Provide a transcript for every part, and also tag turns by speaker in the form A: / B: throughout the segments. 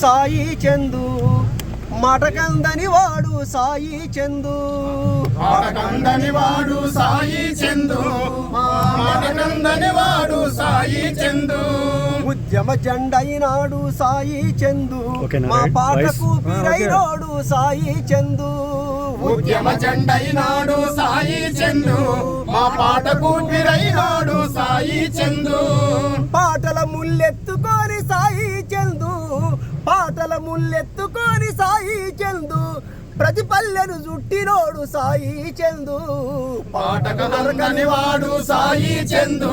A: సాయి చందు మటకందని వాడు సాయి చందు.
B: మాటకందని వాడు సాయి చందు. మాటకందని వాడు సాయి చందు.
A: ఉద్యమ జెండైనాడు సాయి చందు. మా? పాటకు. పిరైనోడు సాయి చందు.
B: ఉద్యమ జెండైనాడు సాయి చందు. మా పాటకు పిరైనాడు సాయి చందు.
A: పాటల ముల్లెత్తుకొని సాయి చందు. పాటల ముల్లెత్తుకొని సాయి చందు ప్రతి పల్లెను చుట్టినోడు సాయి చందు.
B: పాటకందని వాడు సాయి చందు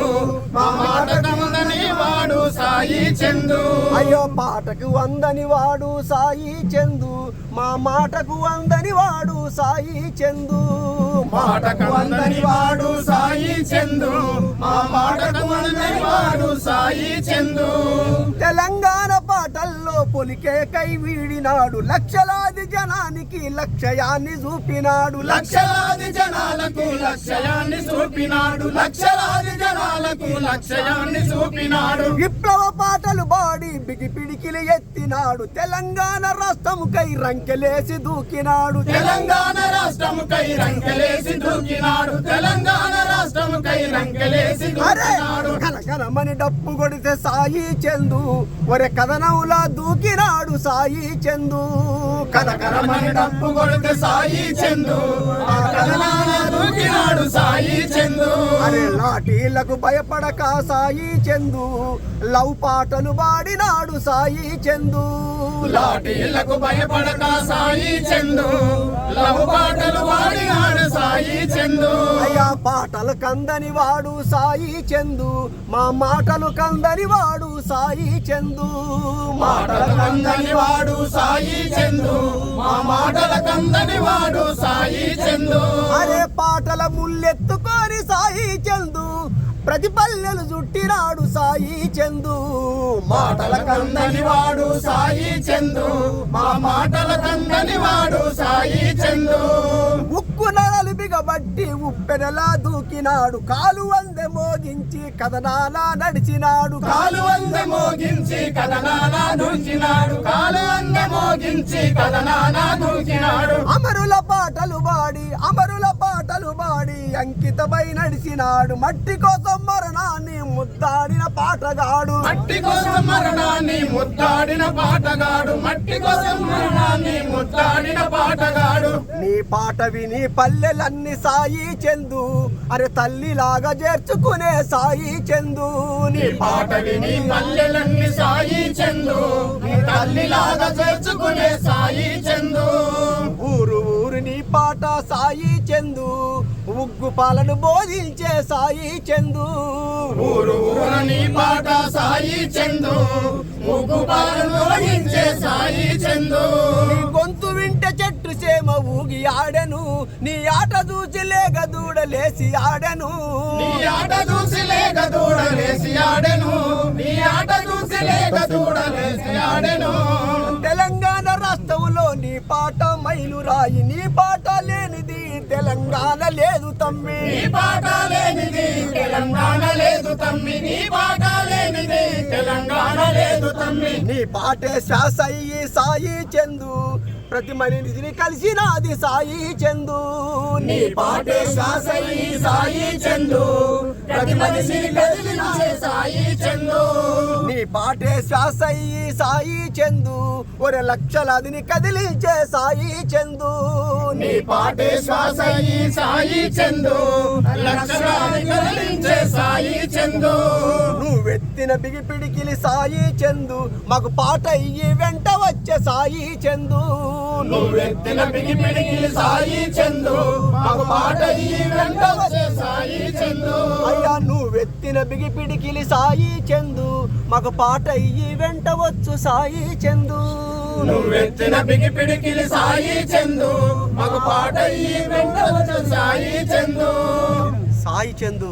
B: వాడు సాయి చందు.
A: అయ్యో పాటకు వందని వాడు సాయి చందు మా మాటకు వందని వాడు సాయి చందు.
B: మాటకు వందని వాడు సాయి చందు మా మాటకు వందని వాడు సాయి చందు.
A: తెలంగాణ పొలికే కై వీడినాడు. లక్షలాది జనానికి లక్ష్యాన్ని చూపినాడు.
B: లక్షలాది జనాలకు లక్ష్యాన్ని చూపినాడు. లక్షలాది జనాలకు లక్ష్యాన్ని చూపినాడు.
A: విప్లవ పాటలు బాడి బిగి పిడికిలి ఎత్తినాడు. తెలంగాణ రాష్ట్రముకై రంకెలేసి దూకినాడు.
B: తెలంగాణ రాష్ట్రముకై రంకెలేసి దూకినాడు. తెలంగాణ రాష్ట్రముకై రంకెలేసి దూకినాడు.
A: కనకనమని డప్పు కొడితే సాయి చందు. ఒరే కథనంలా దూకినాడు సాయి చందు.
B: కనకరమని డప్పు కొడితే సాయి చందు. దూకినాడు సాయి చందు.
A: అరే లాఠీలకు భయపడక సాయి చందు. లవ్ పాటలు పాడినాడు సాయి చందు.
B: లాఠీలకు భయపడక సాయి చందు. లవ్ పాటలు వాడినాడు సాయి చందు.
A: అయ్యా పాటలు కందని వాడు సాయి చందు. మా మాటలు కందని వాడు సాయి చందు.
B: మాటల కందని వాడు సాయి చందు. మా మాటల కందని వాడు సాయి చందు.
A: అరే పాటల ముల్లెత్తుకొని సాయి చందు. ప్రతి పల్లెలు చుట్టినాడు సాయి చందు.
B: మాటల కందని వాడు సాయి చందు. మా మాటల కందని వాడు సాయి చందు.
A: ఉప్పెనలా దూకినాడు కాలు వందె మోగించి కథనాలా నడిచినాడు.
B: కాలు వంద మోగించి కథనానా దూకినాడు కాలు వంద మోగించి కథనానా దూకినాడు
A: అమరుల పాటలు పాడి అమరుల పాటలు పాడి అంకితమై నడిచినాడు. మట్టి కోసం మరణాన్ని ముద్దాడిన పాటగాడు.
B: మట్టి కోసం మరణాన్ని ముద్దాడిన పాటగాడు. మట్టి కోసం మరణాన్ని ముద్దాడిన పాటగాడు.
A: నీ పాట విని పల్లెలన్నీ సాయి చందు. అరే తల్లిలాగా చేర్చుకునే సాయి చందు. నీ
B: పాట విని పల్లెలన్నీ సాయి చందు. తల్లిలాగా చేర్చుకునే సాయి చందు.
A: ఊరు ఊరు నీ పాట సాయి చందు. ఉగ్గు పాలను బోధించే సాయి చందు.
B: ఊరు ఊరు నీ పాట సాయి చందు. ఉగ్గు పాలను బోధించే సాయి చందు.
A: గొంతు ఊగి ఆడెను. నీ ఆట చూసి లేక దూడలేసి ఆడెను.
B: నీ ఆట చూసి లేక దూడలేసి ఆడెను. నీ ఆట చూసి లేక దూడలేసి ఆడెను.
A: తెలంగాణ రాష్ట్రంలో నీ పాట మైలురాయి. నీ పాట లేనిది తెలంగాణ లేదు తమ్మి.
B: నీ పాట లేనిది తెలంగాణ లేదు తమ్మి. నీ పాట లేనిది తెలంగాణ లేదు తమ్మి.
A: నీ పాటే శాసయ్యి సాయి చందు. ప్రతి మనిషిని కలిసినాది సాయి చందు.
B: నీ పాటే శాసయి సాయి చందు. ప్రతి మనిషిని కదిలించే సాయి చందు.
A: పాటే శాసయ్యి సాయి చందు. ఒరే లక్షలాదిని కదిలించే సాయి చందు.
B: నీ పాటే శ్వాసయి సాయి చందు. లక్షలాది కదిలించే సాయి చందు.
A: నువ్వెత్తిన బిగి పిడికిలి సాయి చందు. మాకు పాట అయ్యి వెంట వచ్చే సాయి చందు.
B: నువ్వెత్తిన పిగి పిడికిలి సాయి చందు. మాకు పాట అయ్యి వెంట వచ్చే సాయి చందు.
A: అయ్యా నువ్వెత్తిన బిగి పిడికిలి సాయి చందు. మాకు పాట అయ్యి వెంట వచ్చు సాయి చందు.
B: నువ్వెత్తిన పిగి పిడికిలి సాయి చందు. మాకు పాట ఈ వెంట వచ్చే సాయి చందు.
A: సాయి చందు.